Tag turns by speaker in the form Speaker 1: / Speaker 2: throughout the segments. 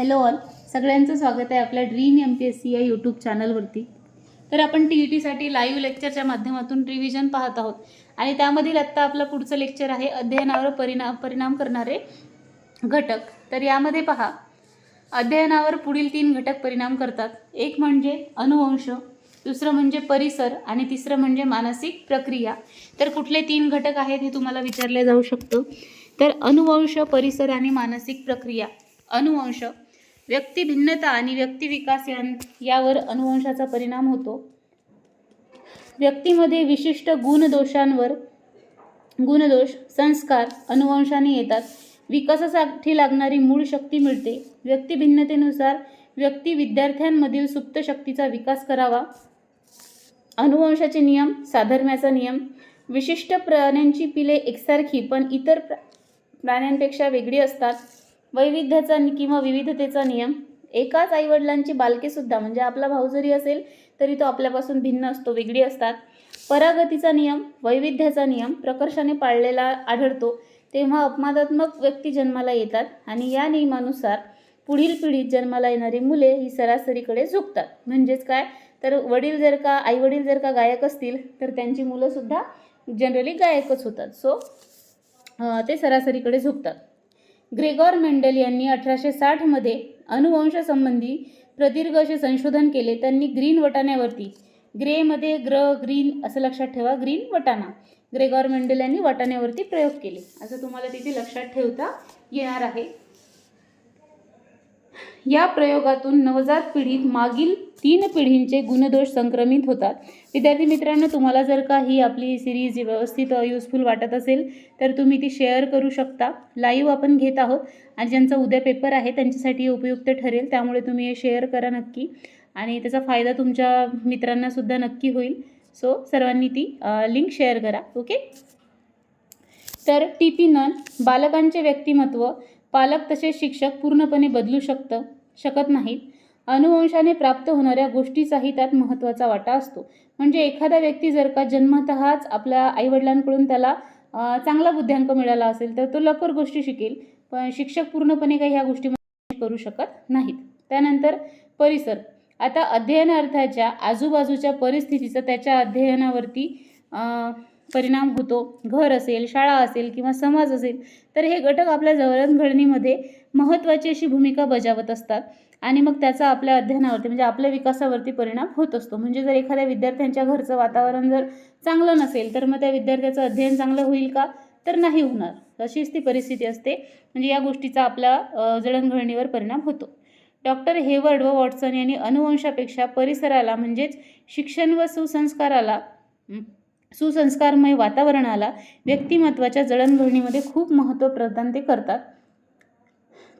Speaker 1: Hello all सगळ्यांचं स्वागत आहे आपल्या dream M P S C या यूट्यूब चॅनलवरती तर आपण टी ई टीसाठी लाईव्ह लेक्चरच्या माध्यमातून रिव्हिजन पाहत आहोत. आणि त्यामधील आत्ता आपलं पुढचं लेक्चर आहे अध्ययनावर परिणाम परिणाम करणारे घटक. तर यामध्ये पहा. अध्ययनावर पुढील तीन घटक परिणाम करतात. एक म्हणजे अनुवंश दुसरं म्हणजे परिसर आणि तिसरं म्हणजे मानसिक प्रक्रिया. तर कुठले तीन घटक आहेत हे तुम्हाला विचारले जाऊ शकतं. तर अनुवंश परिसर आणि मानसिक प्रक्रिया. अनुवंश व्यक्ती भिन्नता आणि व्यक्तिविकास यां यावर अनुवंशाचा परिणाम होतो. व्यक्तीमध्ये विशिष्ट गुणदोषांवर गुणदोष संस्कार अनुवंशाने येतात. विकासासाठी लागणारी मूळ शक्ती मिळते. व्यक्ती भिन्नतेनुसार व्यक्ती विद्यार्थ्यांमधील सुप्त शक्तीचा विकास करावा. अनुवंशाचे नियम साधर्म्याचा नियम विशिष्ट प्राण्यांची पिले एकसारखी पण इतर प्रा प्राण्यांपेक्षा वेगळी असतात. वैविध्याचा किंवा विविधतेचा नियम. एकाच आईवडिलांची बालकेसुद्धा म्हणजे आपला भाऊ जरी असेल तरी तो आपल्यापासून भिन्न असतो वेगळी असतात. परागतीचा नियम वैविध्याचा नियम प्रकर्षाने पाळलेला आढळतो. तेव्हा अपमादात्मक व्यक्ती जन्माला येतात आणि या नियमानुसार पुढील पिढीत जन्माला येणारी मुले ही सरासरीकडे झुकतात. म्हणजेच काय? तर वडील जर का आईवडील जर का गायक असतील तर त्यांची मुलंसुद्धा जनरली गायकच होतात. सो ते सरासरीकडे झुकतात. ग्रेगॉर मेंडल यांनी अठराशे साठमध्ये अनुवंशसंबंधी प्रदीर्घ असे संशोधन केले. त्यांनी ग्रीन वटाण्यावरती ग्रेमध्ये ग्र ग्रीन असं लक्षात ठेवा ग्रीन वटाणा. ग्रेगॉर मेंडल यांनी वटाण्यावरती प्रयोग केले. असं तुम्हाला तिथे लक्षात ठेवता येणार आहे. या प्रयोगातून नवजात पिढीत मागील तीन पिढींचे गुणदोष संक्रमित होतात. विद्यार्थी मित्रांनो तुम्हाला जर का ही आपली सिरीज व्यवस्थित युजफुल वाटत असेल तर तुम्ही ती शेअर करू शकता. लाईव्ह आपण घेत आहोत आणि ज्यांचा उद्या पेपर आहे त्यांच्यासाठी उपयुक्त ठरेल. त्यामुळे तुम्ही हे शेअर करा नक्की. आणि त्याचा फायदा तुमच्या मित्रांनासुद्धा नक्की होईल. सो सर्वांनी ती लिंक शेअर करा. ओके तर टी पी नन बालकांचे व्यक्तिमत्व पालक तसेच शिक्षक पूर्णपणे बदलू शकतं शकत नाहीत. अनुवंशाने प्राप्त होणाऱ्या गोष्टीचाही त्यात महत्त्वाचा वाटा असतो. म्हणजे एखादा व्यक्ती जर का जन्मतःच आपल्या आईवडिलांकडून त्याला चांगला बुद्ध्यांक मिळाला असेल तर तो लवकर गोष्टी शिकेल. पण शिक्षक पूर्णपणे काही ह्या गोष्टी करू शकत नाहीत. त्यानंतर परिसर. आता अध्ययनार्थाच्या आजूबाजूच्या परिस्थितीचा त्याच्या अध्ययनावरती परिणाम होतो. घर असेल शाळा असेल किंवा समाज असेल तर हे घटक आपल्या जडणघडणीमध्ये महत्त्वाची अशी भूमिका बजावत असतात. आणि मग त्याचा आपल्या अध्ययनावरती म्हणजे आपल्या विकासावरती परिणाम होत असतो. म्हणजे जर एखाद्या विद्यार्थ्यांच्या घरचं वातावरण जर चांगलं नसेल तर मग त्या विद्यार्थ्याचं अध्ययन चांगलं होईल का? तर नाही होणार. अशीच ती परिस्थिती असते. म्हणजे या गोष्टीचा आपल्या जडणघडणीवर परिणाम होतो. डॉक्टर हेवर्ड व वॉटसन यांनी अनुवंशापेक्षा परिसराला म्हणजेच शिक्षण व सुसंस्काराला सुसंस्कारमय वातावरणाला व्यक्तिमत्वाच्या जडणघडणीमध्ये खूप महत्त्व प्रदान ते करतात.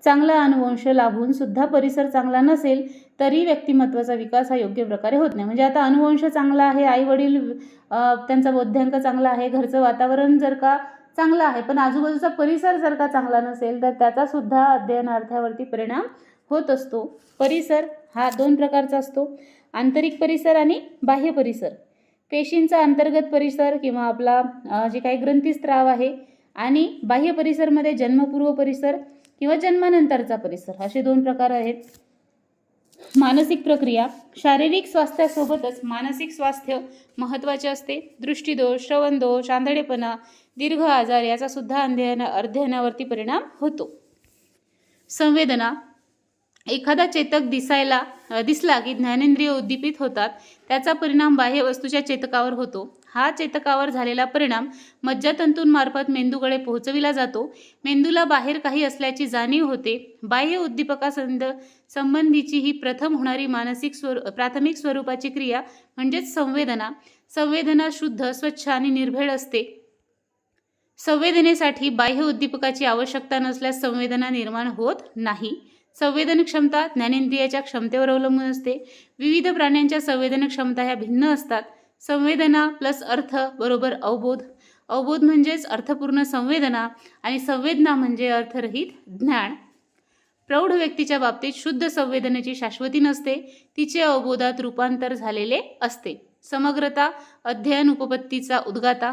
Speaker 1: चांगला अनुवंश लाभून सुद्धा परिसर चांगला नसेल तरी व्यक्तिमत्वाचा विकास हा योग्य प्रकारे होत नाही. म्हणजे आता अनुवंश चांगला आहे आई वडील त्यांचा बौद्ध्यांक चांगला आहे घरचं वातावरण जर का चांगलं आहे पण आजूबाजूचा परिसर जर का चांगला नसेल तर त्याचा सुद्धा अध्ययनार्थावरती परिणाम होत असतो. परिसर हा दोन प्रकारचा असतो. आंतरिक परिसर आणि बाह्य परिसर. पेशींचा अंतर्गत परिसर किंवा आपला जे काही ग्रंथिस्त्राव आहे आणि बाह्य परिसरमध्ये जन्मपूर्व परिसर किंवा जन्मानंतरचा परिसर असे दोन प्रकार आहेत. मानसिक प्रक्रिया शारीरिक स्वास्थ्यासोबतच मानसिक स्वास्थ्य महत्त्वाचे असते. दृष्टीदोष श्रवणदोष आंधळेपणा दीर्घ आजार याचा सुद्धा अध्ययना अध्ययनावरती परिणाम होतो. संवेदना एखादा चेतक दिसायला दिसला की ज्ञानेंद्रिय उद्दीपित होतात त्याचा परिणाम बाह्य वस्तूच्या चेतकावर होतो. हा चेतकावर झालेला परिणाम मज्जातंतूंमार्फत मेंदूकडे पोहोचविला जातो. मेंदूला बाहेर काही असल्याची जाणीव होते. बाह्य उद्दीपकासंद संबंधीची ही प्रथम होणारी मानसिक स्वरू प्राथमिक स्वरूपाची क्रिया म्हणजेच संवेदना. संवेदना शुद्ध स्वच्छ आणि निर्भेळ असते. संवेदनेसाठी बाह्य उद्दीपकाची आवश्यकता नसल्यास संवेदना निर्माण होत नाही. संवेदन क्षमता ज्ञानेंद्रियाच्या क्षमतेवर अवलंबून असते. विविध प्राण्यांच्या संवेदन क्षमता ह्या भिन्न असतात. संवेदना प्लस अर्थ बरोबर अवबोध. अवबोध म्हणजेच अर्थपूर्ण संवेदना आणि संवेदना म्हणजे अर्थरहित ज्ञान. प्रौढ व्यक्तीच्या बाबतीत शुद्ध संवेदनेची शाश्वती नसते. तिचे अवबोधात रूपांतर झालेले असते. समग्रता अध्ययन उपपत्तीचा उद्गाता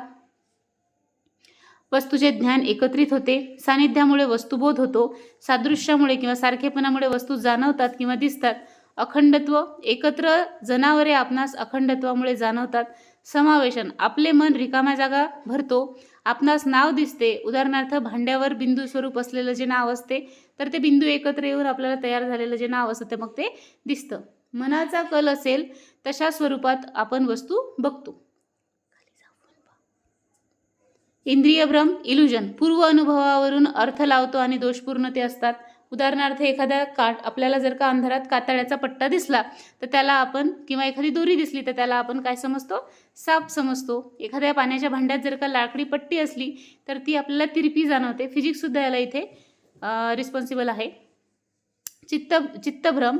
Speaker 1: वस्तूचे ज्ञान एकत्रित होते. सानिध्यामुळे वस्तुबोध होतो. सादृश्यामुळे किंवा सारखेपणामुळे वस्तू जाणवतात किंवा दिसतात. अखंडत्व एकत्र जनावरे आपणास अखंडत्वामुळे जाणवतात. समावेशन आपले मन रिकाम्या जागा भरतो. आपणास नाव दिसते. उदाहरणार्थ भांड्यावर बिंदू स्वरूप असलेलं जे नाव असते तर ते बिंदू एकत्र येऊन आपल्याला तयार झालेलं जे नाव असतं ते मग ते दिसतं. मनाचा कल असेल तशा स्वरूपात आपण वस्तू बघतो. इंद्रियभ्रम इल्युजन पूर्व अनुभवावरून अर्थ लावतो आणि दोषपूर्ण ते असतात. उदाहरणार्थ एखाद्या काट आपल्याला जर का अंधारात कातळ्याचा पट्टा दिसला तर त्याला आपण किंवा एखादी दोरी दिसली तर त्याला आपण काय समजतो? साप समजतो. एखाद्या पाण्याच्या भांड्यात जर का लाकडी पट्टी असली तर ती आपल्याला तिरपी जाणवते. फिजिक्ससुद्धा याला इथे रिस्पॉन्सिबल आहे. चित्त चित्तभ्रम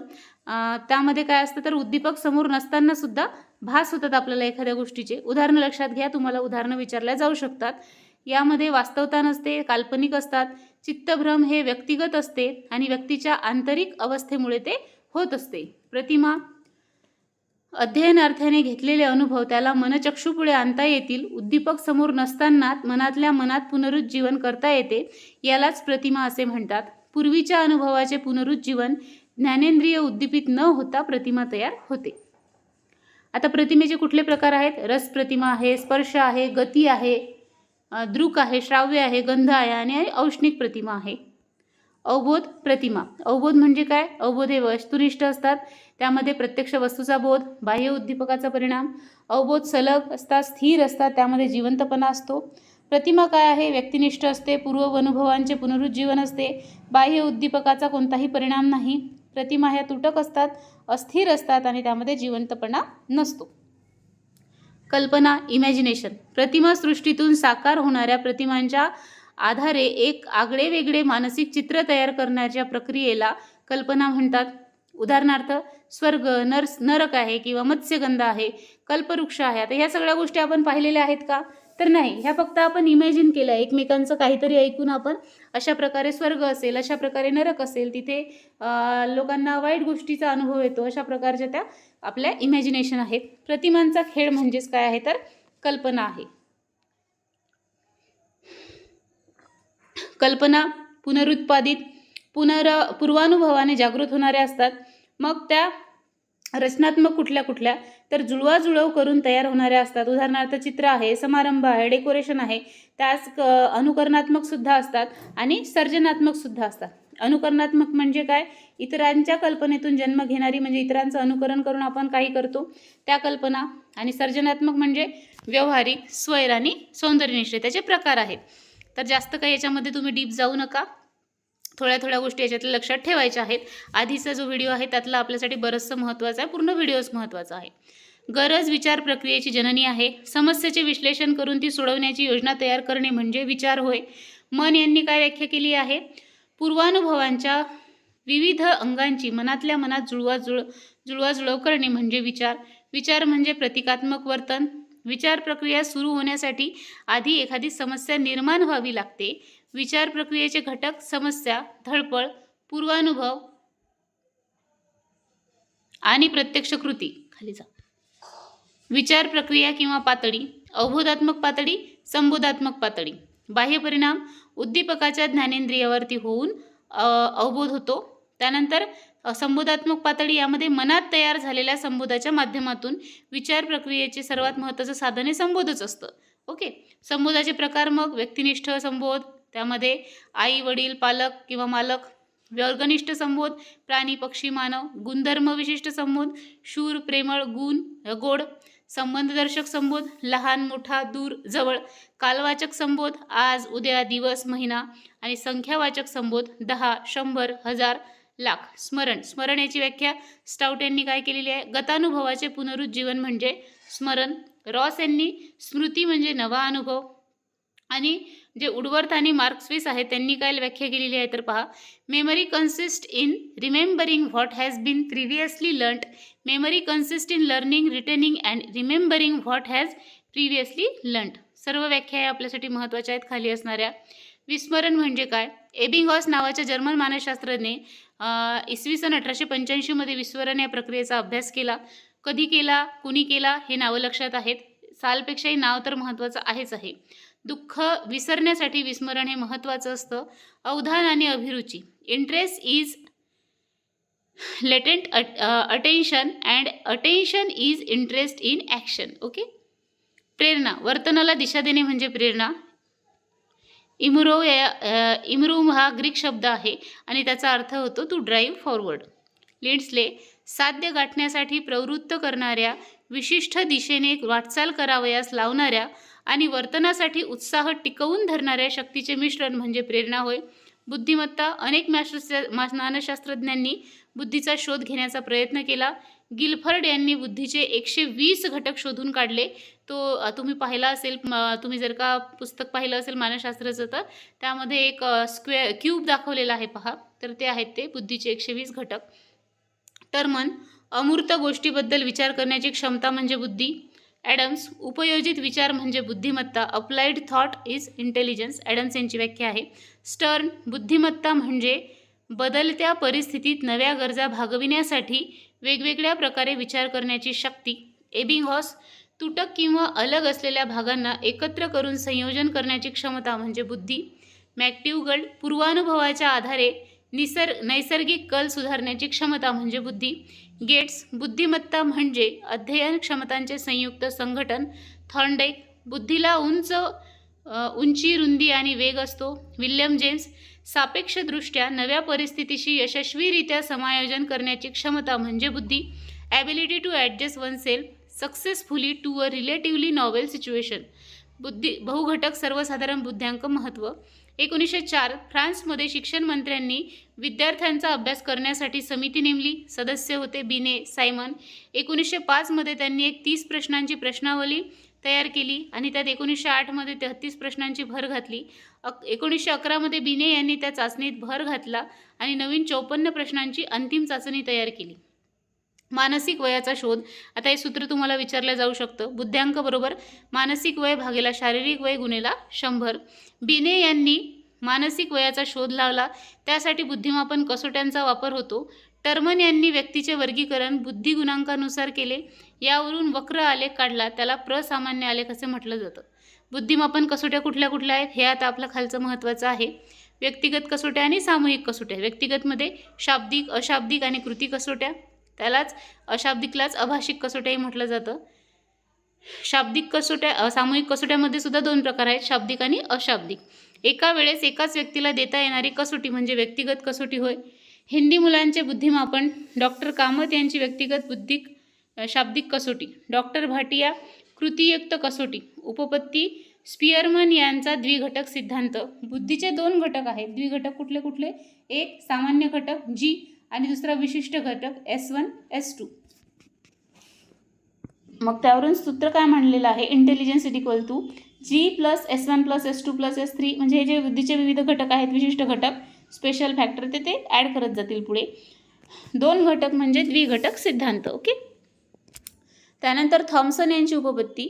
Speaker 1: त्यामध्ये काय असतं तर उद्दीपक समोर नसताना सुद्धा भास होतात आपल्याला एखाद्या गोष्टीचे. उदाहरणं लक्षात घ्या तुम्हाला उदाहरणं विचारल्या जाऊ शकतात. यामध्ये वास्तवता नसते काल्पनिक असतात. चित्तभ्रम हे व्यक्तिगत असते आणि व्यक्तीच्या आंतरिक अवस्थेमुळे ते होत असते. प्रतिमा अध्ययनार्थाने घेतलेले अनुभव त्याला मनचक्षुपुढे आणता येतील. उद्दीपक समोर नसताना मनातल्या मनात पुनरुज्जीवन करता येते. यालाच प्रतिमा असे म्हणतात. पूर्वीच्या अनुभवाचे पुनरुज्जीवन ज्ञानेंद्रिय उद्दीपित न होता प्रतिमा तयार होते. आता प्रतिमेचे कुठले प्रकार आहेत? रस प्रतिमा आहे स्पर्श आहे गती आहे दृक आहे श्राव्य आहे गंध आहे आणि औष्णिक प्रतिमा आहे. अवबोध प्रतिमा. अवबोध म्हणजे काय? अवबोध हे वस्तुनिष्ठ असतात. त्यामध्ये प्रत्यक्ष वस्तूचा बोध बाह्य उद्दीपकाचा परिणाम अवबोध सलग असतात स्थिर असतात त्यामध्ये जिवंतपणा असतो. प्रतिमा काय आहे? व्यक्तिनिष्ठ असते पूर्व अनुभवांचे पुनरुज्जीवन असते. बाह्य उद्दीपकाचा कोणताही परिणाम नाही. प्रतिमा ह्या तुटक असतात अस्थिर असतात आणि त्यामध्ये जिवंतपणा नसतो. कल्पना इमॅजिनेशन. प्रतिमा सृष्टीतून साकार होणाऱ्या प्रतिमांच्या आधारे एक आगळे वेगळे मानसिक चित्र तयार करण्याच्या प्रक्रियेला कल्पना म्हणतात. उदाहरणार्थ स्वर्ग नर्स नरक आहे किंवा मत्स्यगंध आहे कल्पवृक्ष आहे. आता ह्या सगळ्या गोष्टी आपण पाहिलेल्या आहेत का? तर नाही ह्या फक्त आपण इमॅजिन केलं एकमेकांचं काहीतरी ऐकून आपण अशा प्रकारे स्वर्ग असेल अशा प्रकारे नरक असेल तिथे लोकांना वाईट गोष्टीचा अनुभव येतो अशा प्रकारच्या त्या आपल्या इमॅजिनेशन आहेत. प्रतिमांचा खेळ म्हणजेच काय आहे तर कल्पना आहे. कल्पना पुनरुत्पादित पुनर पूर्वानुभवाने जागृत होणाऱ्या असतात. मग त्या रचनात्मक कुठल्या कुठल्या तर जुळवाजुळव करून तयार होणाऱ्या असतात. उदाहरणार्थ चित्र आहे समारंभ आहे डेकोरेशन आहे त्यास क अनुकरणात्मक सुद्धा असतात आणि सर्जनात्मक सुद्धा असतात. अनुकरणात्मक म्हणजे काय? इतरांच्या कल्पनेतून जन्म घेणारी म्हणजे इतरांचं अनुकरण करून आपण काही करतो त्या कल्पना आणि सर्जनात्मक म्हणजे व्यवहारिक स्वैर आणि सौंदर्यनिष्ठ त्याचे प्रकार आहेत. तर जास्त काही याच्यामध्ये तुम्ही डीप जाऊ नका. थोड्या थोड्या गोष्टी याच्यातल्या लक्षात ठेवायच्या आहेत. आधीचा जो व्हिडिओ आहे त्यातला आपल्यासाठी बरंचसं महत्त्वाचं आहे. पूर्ण व्हिडिओच महत्त्वाचा आहे. गरज विचार प्रक्रियेची जननी आहे. समस्येचे विश्लेषण करून ती सोडवण्याची योजना तयार करणे म्हणजे विचार होय. मन यांनी काय व्याख्या केली आहे? पूर्वानुभवांच्या विविध अंगांची मनातल्या मनात जुळवाजुळ जुळवाजुळव करणे म्हणजे विचार. विचार म्हणजे प्रतिकात्मक वर्तन. विचार प्रक्रिया सुरू होण्यासाठी आधी एखादी समस्या निर्माण व्हावी लागते. विचार प्रक्रियेचे घटक समस्या धडपड पूर्वानुभव आणि प्रत्यक्ष कृती. खाली जा. विचार प्रक्रिया किंवा पातळी अवबोधात्मक पातळी संबोधात्मक पातळी. बाह्य परिणाम उद्दीपकाच्या ज्ञानेंद्रियावरती होऊन अवबोध होतो. त्यानंतर संबोधात्मक पातळी यामध्ये मनात तयार झालेल्या संबोधाच्या माध्यमातून विचार प्रक्रियेचे सर्वात महत्त्वाचं साधन हे संबोधच असतं. ओके? संबोधाचे प्रकार मग व्यक्तिनिष्ठ संबोध त्यामध्ये आई वडील पालक किंवा मालक वर्गनिष्ठ संबोध प्राणी पक्षी मानव गुणधर्म विशिष्ट संबोध शूर प्रेमळ गुण गोड संबंधदर्शक संबोध लहान मोठा दूर जवळ कालवाचक संबोध आज उद्या दिवस महिना आणि संख्यावाचक संबोध दहा शंभर हजार लाख. स्मरण. स्मरण याची व्याख्या स्टाउट यांनी काय केलेली आहे? गतानुभवाचे पुनरुज्जीवन म्हणजे स्मरण. रॉस यांनी स्मृती म्हणजे नवा अनुभव आणि जे उडवर्थ आणि मार्क्सविस आहेत त्यांनी काय व्याख्या केलेली आहे तर पहा. Memory consist in remembering what has been previously learned memory consist in learning retaining and remembering what has previously learned सर्व व्याख्या या आपल्यासाठी महत्त्वाच्या आहेत खाली असणाऱ्या. विस्मरण म्हणजे काय? एबिंगॉस नावाच्या जर्मन मानसशास्त्रज्ञे इसवी सन अठराशे पंच्याऐंशीमध्ये विस्मरण या प्रक्रियेचा अभ्यास केला. कधी केला कुणी केला हे नावं लक्षात आहेत. सालपेक्षाही नाव तर महत्त्वाचं आहेच आहे. दुःख विसरण्यासाठी विस्मरण हे महत्त्वाचं असतं. अवधान आणि अभिरुची. Interest is latent attention and attention is interest in action okay प्रेरणा. वर्तनाला दिशा देणे म्हणजे प्रेरणा. इमरो या इमरूम हा ग्रीक शब्द आहे आणि त्याचा अर्थ होतो टू ड्राईव्ह फॉरवर्ड लिड्सले साध्य गाठण्यासाठी प्रवृत्त करणाऱ्या विशिष्ट दिशेने वाटचाल करावयास लावणाऱ्या आणि वर्तनासाठी उत्साह टिकवून धरणाऱ्या शक्तीचे मिश्रण म्हणजे प्रेरणा होय. बुद्धिमत्ता अनेक मानसशास्त्र मा- बुद्धीचा शोध घेण्याचा प्रयत्न केला. गिलफर्ड यांनी बुद्धीचे एकशे वीस घटक शोधून काढले. तो तुम्ही पाहिला असेल तुम्ही जर का पुस्तक पाहिलं असेल मानसशास्त्राचं तर त्यामध्ये एक स्क्वेअर क्यूब दाखवलेला आहे पहा. तर ते आहेत ते बुद्धीचे एकशे वीस घटक. तर मन अमूर्त गोष्टीबद्दल विचार करण्याची क्षमता म्हणजे बुद्धी. ॲडम्स उपयोजित विचार म्हणजे बुद्धिमत्ता applied thought is intelligence Adams यांची व्याख्या आहे. स्टर्न बुद्धिमत्ता म्हणजे बदलत्या परिस्थितीत नव्या गरजा भागविण्यासाठी वेगवेगळ्या प्रकारे विचार करण्याची शक्ती. एबिंगहॉस तुटक किंवा अलग असलेल्या भागांना एकत्र करून संयोजन करण्याची क्षमता म्हणजे बुद्धी. मॅक्टिवगल्ड पूर्वानुभवाच्या आधारे निसर् नैसर्गिक कल सुधारण्याची क्षमता म्हणजे बुद्धी. गेट्स बुद्धिमत्ता म्हणजे अध्ययन क्षमतांचे संयुक्त संघटन. थॉर्नडाईक बुद्धीला उंच उंची रुंदी आणि वेग असतो. विल्यम जेम्स सापेक्षदृष्ट्या नव्या परिस्थितीशी यशस्वीरित्या समायोजन करण्याची क्षमता म्हणजे बुद्धी. Ability to adjust oneself successfully to a relatively novel situation. बुद्धी बहुघटक सर्वसाधारण बुद्ध्यांक महत्त्व एकोणीसशे चार फ्रान्समध्ये शिक्षण मंत्र्यांनी विद्यार्थ्यांचा अभ्यास करण्यासाठी समिती नेमली. सदस्य होते बिने सायमन. एकोणीसशे पाचमध्ये त्यांनी एक तीस प्रश्नांची प्रश्नावली तयार केली आणि त्यात एकोणीसशे आठमध्ये तेहतीस प्रश्नांची भर घातली. अक एकोणीसशे अकरामध्ये बिने यांनी त्या चाचणीत भर घातला आणि नवीन चौपन्न प्रश्नांची अंतिम चाचणी तयार केली. मानसिक वयाचा शोध. आता हे सूत्र तुम्हाला विचारलं जाऊ शकतं. बुद्ध्यांक बरोबर मानसिक वय भागेला शारीरिक वय गुणेला शंभर. बिने यांनी मानसिक वयाचा शोध लावला. त्यासाठी बुद्धिमापन कसोट्यांचा वापर होतो. टर्मन यांनी व्यक्तीचे वर्गीकरण बुद्धिगुणांकानुसार केले. यावरून वक्र आलेख काढला. त्याला प्रसामान्य आलेख असे म्हटलं जातं. बुद्धिमापन कसोट्या कुठल्या कुठल्या आहेत? हे आता आपलं खालचं महत्त्वाचं आहे. व्यक्तिगत कसोट्या आणि सामूहिक कसोट्या. व्यक्तिगतमध्ये शाब्दिक अशाब्दिक आणि कृती कसोट्या? त्यालाच अशाब्दिकलाच अभाषिक कसोट्याही म्हटलं जातं. शाब्दिक कसोट्या सामूहिक कसोट्यामध्ये सुद्धा दोन प्रकार आहेत शाब्दिक आणि अशाब्दिक. एका वेळेस एकाच व्यक्तीला देता येणारी कसोटी म्हणजे व्यक्तिगत कसोटी होय. हिंदी मुलांचे बुद्धिमापन डॉक्टर कामत यांची व्यक्तिगत बुद्धिक शाब्दिक कसोटी. डॉक्टर भाटिया कृतीयुक्त कसोटी. उपपत्ती स्पियरमन यांचा द्विघटक सिद्धांत. बुद्धीचे दोन घटक आहेत. द्विघटक कुठले कुठले? एक सामान्य घटक जी आणि दुसरा विशिष्ट घटक एस वन एस टू. मग त्यावरून सूत्र काय म्हणलेलं आहे? Intelligence it equal to G plus S one plus S two plus S three म्हणजे हे जे बुद्धीचे विविध घटक आहेत विशिष्ट घटक स्पेशल फॅक्टर ते ते ॲड करत जातील पुढे. दोन घटक म्हणजे द्विघटक सिद्धांत ओके त्यानंतर थॉम्सन यांची उपपत्ती.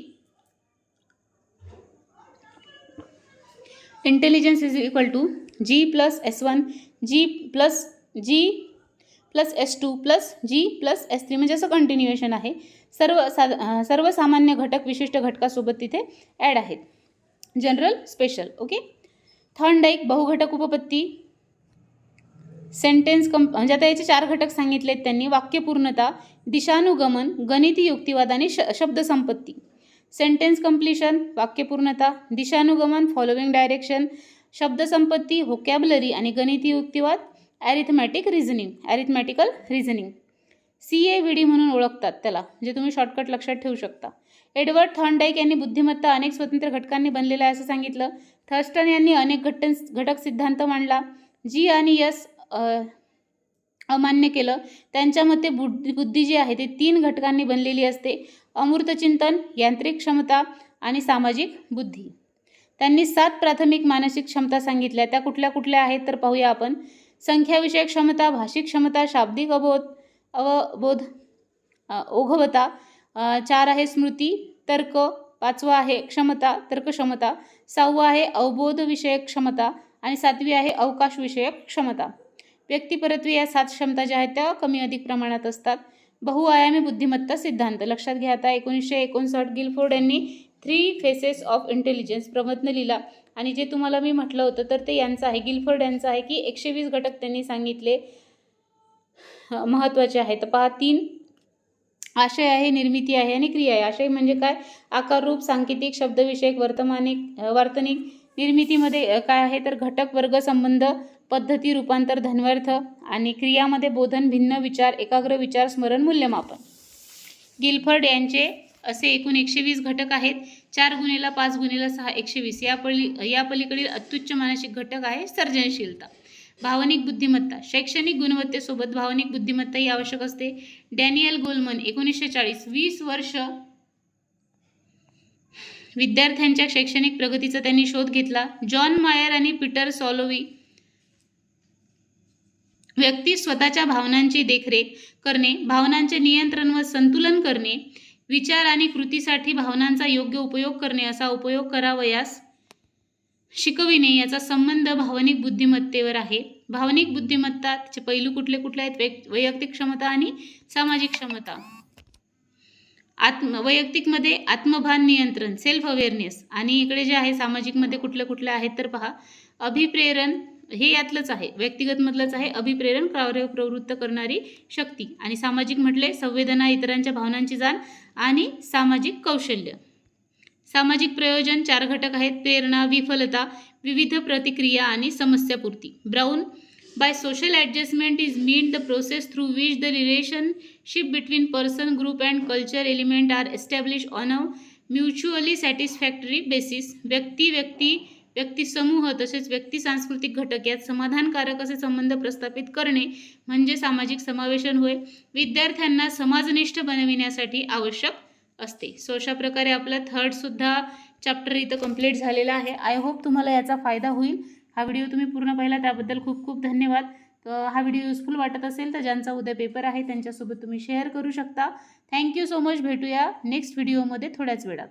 Speaker 1: Intelligence is equal to G plus S one G plus G plus S two plus G plus S three म्हणजे असं कंटिन्युएशन आहे. सर्व सा सर्वसामान्य घटक विशिष्ट घटकासोबत तिथे ॲड आहेत. जनरल स्पेशल ओके थॉर्नडाईक बहुघटक उपपत्ती. सेंटेन्स कम म्हणजे आता याचे चार घटक सांगितलेत त्यांनी. वाक्यपूर्णता दिशानुगमन गणिती युक्तिवाद आणि श शब्दसंपत्ती सेंटेन्स कम्प्लिशन वाक्यपूर्णता दिशानुगमन फॉलोविंग डायरेक्शन शब्दसंपत्ती होकॅबलरी आणि गणिती युक्तिवाद. Arithmetic reasoning arithmetical reasoning C A V D म्हणून ओळखतात त्याला जे तुम्ही शॉर्टकट लक्षात ठेवू शकता. एडवर्ड थॉर्नडाईक यांनी बुद्धिमत्ता अनेक स्वतंत्र घटकांनी बनलेला आहे असं सांगितलं. थर्स्टन यांनी अनेक घटन घटक सिद्धांत मांडला. जी आणि यस अमान्य केलं. त्यांच्या मते बुद्धी बुद्धी जी आहे ते तीन घटकांनी बनलेली असते. अमूर्त चिंतन यांत्रिक क्षमता आणि सामाजिक बुद्धी. त्यांनी सात प्राथमिक मानसिक क्षमता सांगितल्या. त्या कुठल्या कुठल्या आहेत तर पाहूया आपण. संख्याविषयक क्षमता भाषिक क्षमता शाब्दिक अबोध अवबोध ओघवता चार आहे स्मृती तर्क पाचवा आहे क्षमता तर्कक्षमता सहावा आहे अवबोधविषयक क्षमता आणि सातवी आहे अवकाशविषयक क्षमता. व्यक्तिपरत्वे या सात क्षमता ज्या आहेत त्या कमी अधिक प्रमाणात असतात. बहुआयामी बुद्धिमत्ता सिद्धांत. लक्षात घ्या आता एकोणीसशे एकोणसाठ गिलफोर्ड यांनी थ्री फेसेस ऑफ इंटेलिजन्स प्रमत्न लिहिला. आणि जे तुम्हाला मी म्हटलं होतं तर ते यांचं आहे. गिलफर्ड यांचं आहे की एकशे वीस घटक त्यांनी सांगितले महत्त्वाचे आहेत. पहा तीन. आशय आहे निर्मिती आहे आणि क्रिया आहे. आशय म्हणजे काय? आकार रूप सांकेतिक शब्दविषयक वर्तमानिक वर्तनिक वार्तनिक. निर्मितीमध्ये काय आहे? तर घटक वर्ग संबंध पद्धती रूपांतर धन्वर्थ आणि क्रियामध्ये बोधन भिन्न विचार एकाग्र विचार स्मरण मूल्यमापन. गिलफर्ड यांचे असे एकूण एकशे वीस घटक आहेत. चार गुणेला पाच गुणेला सहा एकशे वीस या पली या पलीकडील अत्युच्च मानसिक घटक आहे सर्जनशीलता. भावनिक बुद्धिमत्ता. शैक्षणिक गुणवत्तेसोबत भावनिक बुद्धिमत्ताही आवश्यक असते. डॅनियल गोलमन एकोणीसशे चाळीस वीस वर्ष विद्यार्थ्यांच्या शैक्षणिक प्रगतीचा त्यांनी शोध घेतला. जॉन मायर आणि पीटर सॉलोवी व्यक्ती स्वतःच्या भावनांची देखरेख करणे भावनांचे नियंत्रण व संतुलन करणे विचार आणि कृतीसाठी भावनांचा योग्य उपयोग करणे असा उपयोग करावयास शिकविणे याचा संबंध भावनिक बुद्धिमत्तेवर आहे. भावनिक बुद्धिमत्ता पैलू कुठले कुठले आहेत? वैयक्तिक क्षमता आणि सामाजिक क्षमता. आत्म वैयक्तिकमध्ये आत्मभान नियंत्रण सेल्फ अवेअरनेस आणि इकडे जे आहे सामाजिकमध्ये कुठले कुठले आहेत तर पहा. अभिप्रेरण हे यातलंच आहे. व्यक्तिगतमधलंच आहे. अभिप्रेरण कार्य प्रवृत्त करणारी शक्ती. आणि सामाजिक म्हटले संवेदना इतरांच्या भावनांची जाण आणि सामाजिक कौशल्य. सामाजिक प्रयोजन चार घटक आहेत. प्रेरणा विफलता विविध प्रतिक्रिया आणि समस्यापूर्ती. Brown by social adjustment is mean the process through which the relationship between person group and culture element are establish on a mutually satisfactory basis व्यक्ती व्यक्ती व्यक्ती समूह तसेच व्यक्ती सांस्कृतिक घटक यात समाधानकारक असे संबंध प्रस्थापित करणे म्हणजे सामाजिक समावेशन होय. विद्यार्थ्यांना समाजनिष्ठ बनविण्यासाठी आवश्यक असते. सो अशा प्रकारे आपला थर्डसुद्धा चॅप्टर इथं कंप्लीट झालेला आहे. आय होप तुम्हाला याचा फायदा होईल. हा व्हिडिओ तुम्ही पूर्ण पाहिला त्याबद्दल खूप खूप धन्यवाद. हा व्हिडिओ युजफुल वाटत असेल तर ज्यांचा उद्या पेपर आहे त्यांच्यासोबत तुम्ही शेअर करू शकता. थँक्यू सो मच भेटूया नेक्स्ट व्हिडिओमध्ये थोड्याच वेळात.